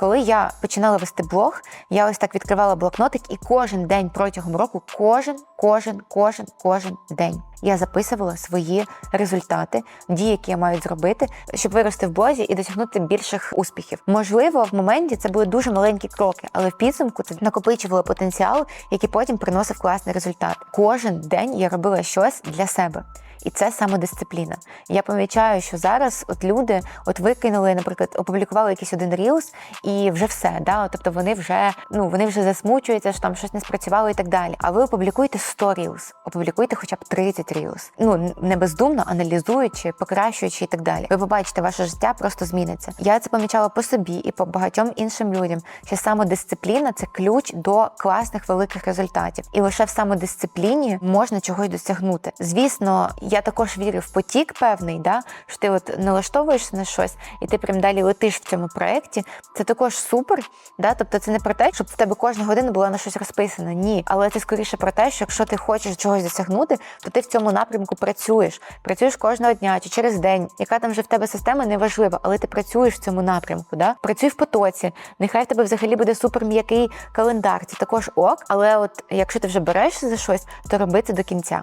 Коли я починала вести блог, я ось так відкривала блокнотик, і кожен день протягом року, кожен, кожен, кожен, кожен день я записувала свої результати, дії, які я маю зробити, щоб вирости в блозі і досягнути більших успіхів. Можливо, в моменті це були дуже маленькі кроки, але в підсумку це накопичувало потенціал, який потім приносив класний результат. Кожен день я робила щось для себе. І це самодисципліна. Я помічаю, що зараз от люди от викинули, наприклад, опублікували якийсь один рілс, і вже все. Да? Тобто вони вже ну вони вже засмучуються, що там щось не спрацювало і так далі. А ви опублікуйте 100 рілс, опублікуйте хоча б 30 рілс. Ну не бездумно аналізуючи, покращуючи і так далі. Ви побачите, ваше життя просто зміниться. Я це помічала по собі і по багатьом іншим людям. Що самодисципліна це ключ до класних великих результатів, і лише в самодисципліні можна чогось досягнути. Звісно, я також вірю в потік певний, да що ти от налаштовуєшся на щось, і ти прям далі летиш в цьому проєкті. Це також супер. Да? Тобто це не про те, щоб в тебе кожна година була на щось розписана. Ні, але це скоріше про те, що якщо ти хочеш чогось досягнути, то ти в цьому напрямку працюєш. Працюєш кожного дня чи через день. Яка там вже в тебе система, неважливо, але ти працюєш в цьому напрямку. Да? Працюй в потоці. Нехай в тебе взагалі буде супер м'який календар. Це також ок. Але от якщо ти вже берешся за щось, то роби це до кінця.